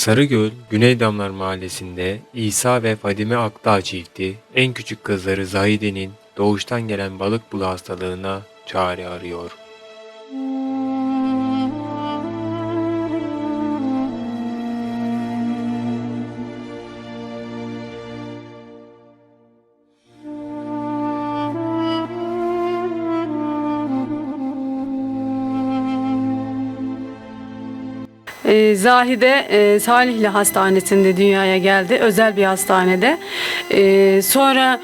Sarıgöl, Güneydamlar Mahallesi'nde İsa ve Fadime Akdağ çifti en küçük kızları Zahide'nin doğuştan gelen balık bulu hastalığına çare arıyor. Ee, Zahide e, Salihli Hastanesi'nde dünyaya geldi. Özel bir hastanede. Ee, sonra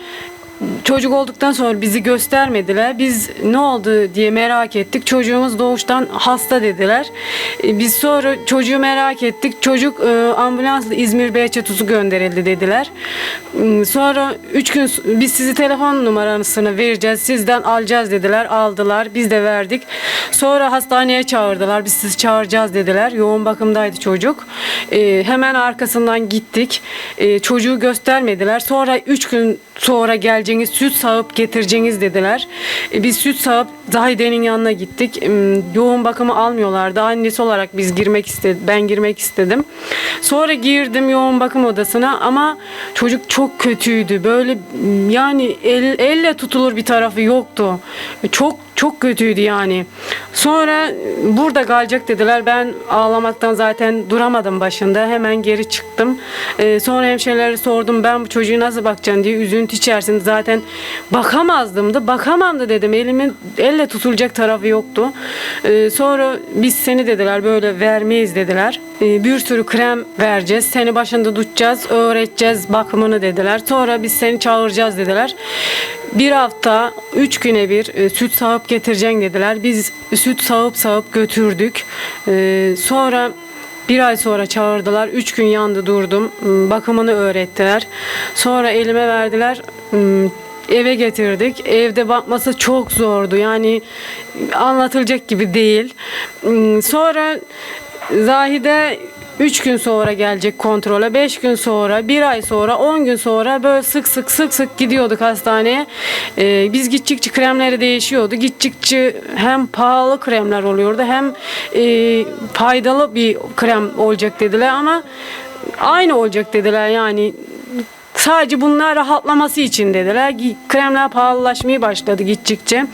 çocuk olduktan sonra bizi göstermediler. Biz ne oldu diye merak ettik. Çocuğumuz doğuştan hasta dediler. Ee, biz sonra çocuğu merak ettik. Çocuk e, ambulansla İzmir Behçetuz'u gönderildi dediler. Hmm, Sonra üç gün biz sizi telefon numarasını vereceğiz. Sizden alacağız dediler. Aldılar. Biz de verdik. Sonra hastaneye çağırdılar. Biz sizi çağıracağız dediler. Yoğun bakımdaydı çocuk. Ee, hemen arkasından gittik. Çocuğu göstermediler. Sonra üç gün sonra geleceğiniz süt sağıp getireceğiniz dediler. Ee, biz süt sağıp Zahide'nin yanına gittik. Hmm, yoğun bakımı almıyorlardı. Annesi olarak biz girmek istedik. Ben girmek istedim. Sonra girdim yoğun bakım odasına ama çocuk çok kötüydü. Böyle yani el, elle tutulur bir tarafı yoktu. Çok çok kötüydü yani. Sonra burada kalacak dediler. Ben ağlamaktan zaten duramadım başında. Hemen geri çıktım. Ee, sonra hemşirelere sordum. Ben bu çocuğu nasıl bakacağım diye üzüntü içerisinde zaten bakamazdım da bakamam da dedim. Elimin elle tutulacak tarafı yoktu. Ee, sonra biz seni dediler böyle vermeyiz dediler. Ee, bir sürü krem vereceğiz. Seni başında tutacağız, öğreteceğiz bakımını dediler. Sonra biz seni çağıracağız dediler. Bir hafta, üç güne bir e, süt sağıp getireceksin dediler. Biz süt sağıp sağıp götürdük. Ee, sonra bir ay sonra çağırdılar. Üç gün yandı durdum. Hmm, Bakımını öğrettiler. Sonra elime verdiler. Hmm, Eve getirdik. Evde bakması çok zordu. Yani anlatılacak gibi değil. Hmm, Sonra Zahide 3 gün sonra gelecek kontrole, 5 gün sonra, 1 ay sonra, 10 gün sonra böyle sık sık sık sık gidiyorduk hastaneye. Ee, biz gittikçe kremleri değişiyordu. Gittikçe hem pahalı kremler oluyordu hem e, faydalı bir krem olacak dediler ama aynı olacak dediler yani Sadece bunlar rahatlaması için dediler. Kremler pahalılaşmaya başladı gittikçe.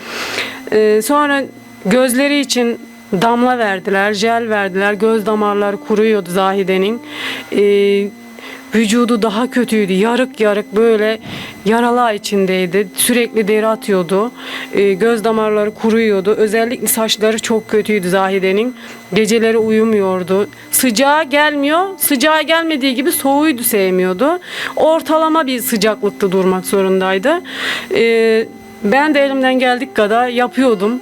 Ee, sonra gözleri için damla verdiler, jel verdiler. Göz damarları kuruyordu Zahide'nin. Ee, vücudu daha kötüydü. Yarık yarık böyle yaralar içindeydi. Sürekli deri atıyordu. Ee, göz damarları kuruyordu. Özellikle saçları çok kötüydü Zahide'nin. Geceleri uyumuyordu. Sıcağa gelmiyor. Sıcağa gelmediği gibi soğuğuydu sevmiyordu. Ortalama bir sıcaklıkta durmak zorundaydı. Ee, ben de elimden geldik kadar yapıyordum.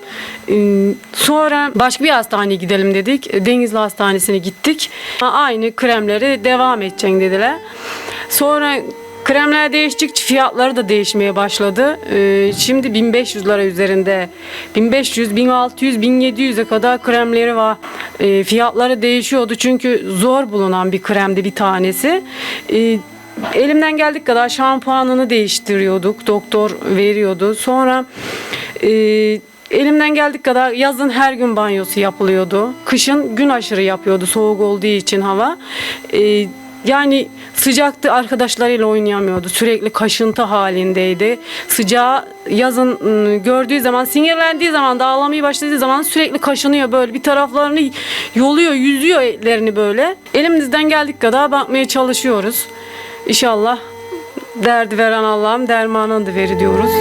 Ee, Sonra başka bir hastaneye gidelim dedik. Denizli Hastanesi'ne gittik. Aynı kremleri devam edeceksin dediler. Sonra kremler değiştikçe fiyatları da değişmeye başladı. Ee, Şimdi 1500 lira üzerinde 1500, 1600, 1700'e kadar kremleri var. Ee, Fiyatları değişiyordu çünkü zor bulunan bir kremdi bir tanesi. Ee, Elimden geldik kadar şampuanını değiştiriyorduk. Doktor veriyordu. Sonra e, elimden geldik kadar yazın her gün banyosu yapılıyordu. Kışın gün aşırı yapıyordu soğuk olduğu için hava. E, yani sıcaktı arkadaşlarıyla oynayamıyordu. Sürekli kaşıntı halindeydi. Sıcağı yazın ıı, gördüğü zaman sinirlendiği zaman da ağlamaya başladığı zaman sürekli kaşınıyor böyle bir taraflarını yoluyor yüzüyor ellerini böyle. Elimizden geldik kadar bakmaya çalışıyoruz. İnşallah derdi veren Allah'ım dermanını da veri diyoruz.